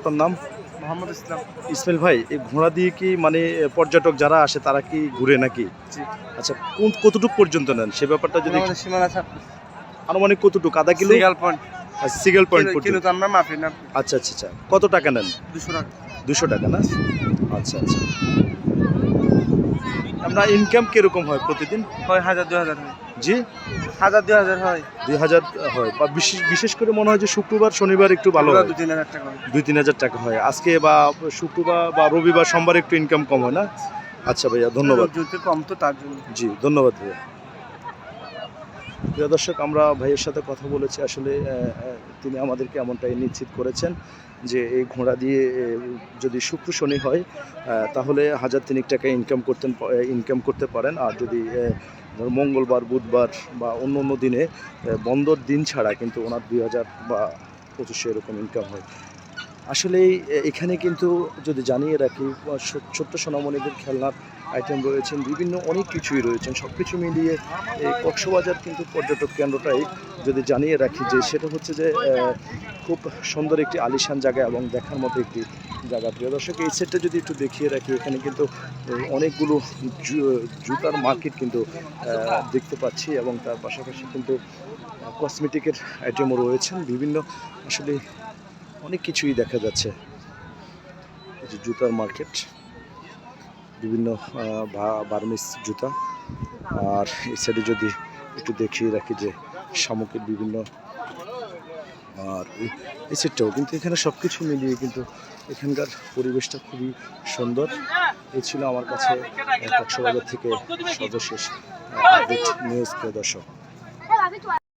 আপনার নাম? মোহাম্মদ ইসলাম। ইসমাইল ভাই এই ঘোড়া দিয়ে কি মানে পর্যটক যারা আসে তারা কি ঘুরে নাকি? আচ্ছা কোন কতটুকু পর্যন্ত নেন? সে ব্যাপারটা যদি সীমানা আনুমানিক কতটুকু? আধা kilo? Single point. Single point kilo তো আমরা মাফি না। আচ্ছা আচ্ছা আচ্ছা। কত টাকা নেন? দুশো টাকা। দুশো টাকা না? আচ্ছা আচ্ছা। আমরা ইনকাম কীরকম হয় প্রতিদিন? হয় হাজার দু হাজার হয়। জি? হাজার দু হাজার হয়। দুই হাজার হয়। বা বিশেষ বিশেষ করে মনে হয় যে শুক্রবার শনিবার একটু ভালো হয়। দু তিন হাজার টাকা। দুই তিন হাজার টাকা হয়। আজকে বা শুক্রবার বা রবিবার সোমবার একটু ইনকাম কম হয় না? আচ্ছা ভাইয়া ধন্যবাদ। যদি কম তো তার জন্য। জি ধন্যবাদ ভাইয়া। প্রিয় দর্শক আমরা ভাইয়ের সাথে কথা বলেছি। আসলে তিনি আমাদেরকে এমনটাই নিশ্চিত করেছেন যে এই ঘোড়া দিয়ে যদি শুক্র শনি হয় তাহলে হাজার তিনেক টাকা ইনকাম করতেন ইনকাম করতে পারেন। আর যদি মঙ্গলবার বুধবার বা অন্য অন্য দিনে আহ, বন্দর দিন ছাড়া কিন্তু ওনার দুই হাজার বা পঁচিশশো এরকম ইনকাম হয়। আসলে এখানে কিন্তু যদি জানিয়ে রাখি ছোট্ট সোনামণিদের খেলনার আইটেম রয়েছেন, বিভিন্ন অনেক কিছুই রয়েছেন সব কিছু মিলিয়ে এই কক্সবাজার কিন্তু পর্যটক কেন্দ্রটাই যদি জানিয়ে রাখি যে সেটা হচ্ছে যে খুব সুন্দর একটি আলিশান জায়গা এবং দেখার মতো একটি জায়গা। প্রিয় দর্শক, এই সেটটা যদি একটু দেখিয়ে রাখি, এখানে কিন্তু অনেকগুলো জুতার মার্কেট কিন্তু দেখতে পাচ্ছি এবং তার পাশাপাশি কিন্তু কসমেটিকের আইটেমও রয়েছেন। বিভিন্ন আসলে অনেক কিছুই দেখা যাচ্ছে। জুতার মার্কেট, বিভিন্ন বার্মিস জুতা। আর এই সাইডে যদি একটু দেখিয়ে রাখি যে শামুকের বিভিন্ন, আর এই- সেটটাও কিন্তু এখানে সব কিছু মিলিয়ে কিন্তু এখানকার পরিবেশটা খুবই সুন্দর। এই ছিল আমার কাছে কক্সবাজার থেকে সর্বশেষ নিউজ প্রিয় দর্শক।